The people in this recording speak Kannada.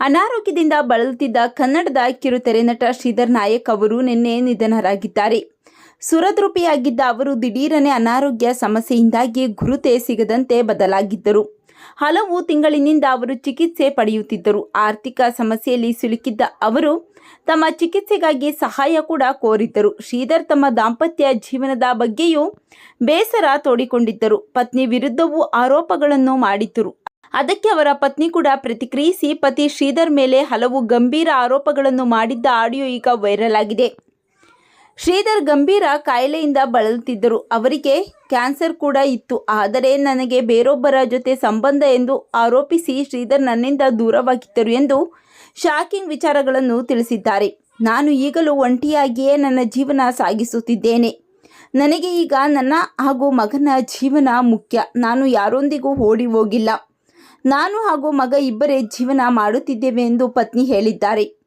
ಅನಾರೋಗ್ಯದಿಂದ ಬಳಲುತ್ತಿದ್ದ ಕನ್ನಡದ ಕಿರುತೆರೆ ನಟ ಶ್ರೀಧರ್ ನಾಯಕ್ ಅವರು ನಿನ್ನೆ ನಿಧನರಾಗಿದ್ದಾರೆ. ಸುರದ್ರೂಪಿಯಾಗಿದ್ದ ಅವರು ದಿಢೀರನೆ ಅನಾರೋಗ್ಯ ಸಮಸ್ಯೆಯಿಂದಾಗಿ ಗುರುತೆ ಸಿಗದಂತೆ ಬದಲಾಗಿದ್ದರು. ಹಲವು ತಿಂಗಳಿನಿಂದ ಅವರು ಚಿಕಿತ್ಸೆ ಪಡೆಯುತ್ತಿದ್ದರು. ಆರ್ಥಿಕ ಸಮಸ್ಯೆಯಲ್ಲಿ ಸಿಲುಕಿದ್ದ ಅವರು ತಮ್ಮ ಚಿಕಿತ್ಸೆಗಾಗಿ ಸಹಾಯ ಕೂಡ ಕೋರಿದ್ದರು. ಶ್ರೀಧರ್ ತಮ್ಮ ದಾಂಪತ್ಯ ಜೀವನದ ಬಗ್ಗೆಯೂ ಬೇಸರ ತೋಡಿಕೊಂಡಿದ್ದರು. ಪತ್ನಿ ವಿರುದ್ಧವೂ ಆರೋಪಗಳನ್ನು ಮಾಡಿದ್ದರು. ಅದಕ್ಕೆ ಅವರ ಪತ್ನಿ ಕೂಡ ಪ್ರತಿಕ್ರಿಯಿಸಿ ಪತಿ ಶ್ರೀಧರ್ ಮೇಲೆ ಹಲವು ಗಂಭೀರ ಆರೋಪಗಳನ್ನು ಮಾಡಿದ್ದ ಆಡಿಯೋ ಈಗ ವೈರಲ್ ಆಗಿದೆ. ಶ್ರೀಧರ್ ಗಂಭೀರ ಕಾಯಿಲೆಯಿಂದ ಬಳಲುತ್ತಿದ್ದರು. ಅವರಿಗೆ ಕ್ಯಾನ್ಸರ್ ಕೂಡ ಇತ್ತು. ಆದರೆ ನನಗೆ ಬೇರೊಬ್ಬರ ಜೊತೆ ಸಂಬಂಧ ಎಂದು ಆರೋಪಿಸಿ ಶ್ರೀಧರ್ ನನ್ನಿಂದ ದೂರವಾಗಿದ್ದರು ಎಂದು ಶಾಕಿಂಗ್ ವಿಚಾರಗಳನ್ನು ತಿಳಿಸಿದ್ದಾರೆ. ನಾನು ಈಗಲೂ ಒಂಟಿಯಾಗಿಯೇ ನನ್ನ ಜೀವನ ಸಾಗಿಸುತ್ತಿದ್ದೇನೆ. ನನಗೆ ಈಗ ನನ್ನ ಹಾಗೂ ಮಗನ ಜೀವನ ಮುಖ್ಯ. ನಾನು ಯಾರೊಂದಿಗೂ ಓಡಿ ಹೋಗಿಲ್ಲ. ನಾನು ಹಾಗೂ ಮಗ ಇಬ್ಬರೇ ಜೀವನ ಮಾಡುತ್ತಿದ್ದೇವೆ ಎಂದು ಪತ್ನಿ ಹೇಳಿದ್ದಾರೆ.